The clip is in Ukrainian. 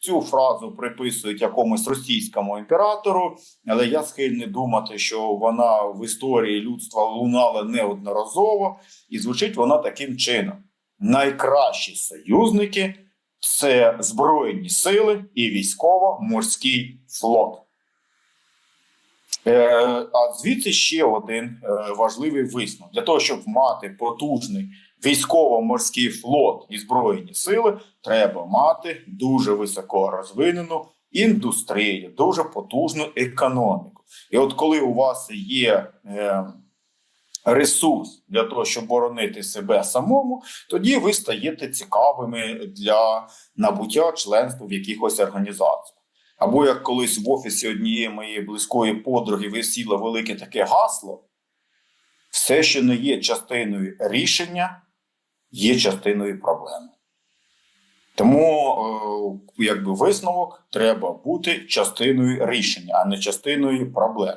Цю фразу приписують якомусь російському імператору, але я схильний думати, що вона в історії людства лунала неодноразово, і звучить вона таким чином: найкращі союзники це Збройні сили і військово-морський флот. Е, а звідси ще один е, важливий висновок. Для того, щоб мати потужний військово-морський флот і збройні сили, треба мати дуже високо розвинену індустрію, дуже потужну економіку. І от коли у вас є е, ресурс для того, щоб боронити себе самому, тоді ви стаєте цікавими для набуття членства в якихось організаціях. Або як колись в офісі однієї моєї близької подруги висіло велике таке гасло: все, що не є частиною рішення, є частиною проблеми. Тому, е, якби висновок, треба бути частиною рішення, а не частиною проблем.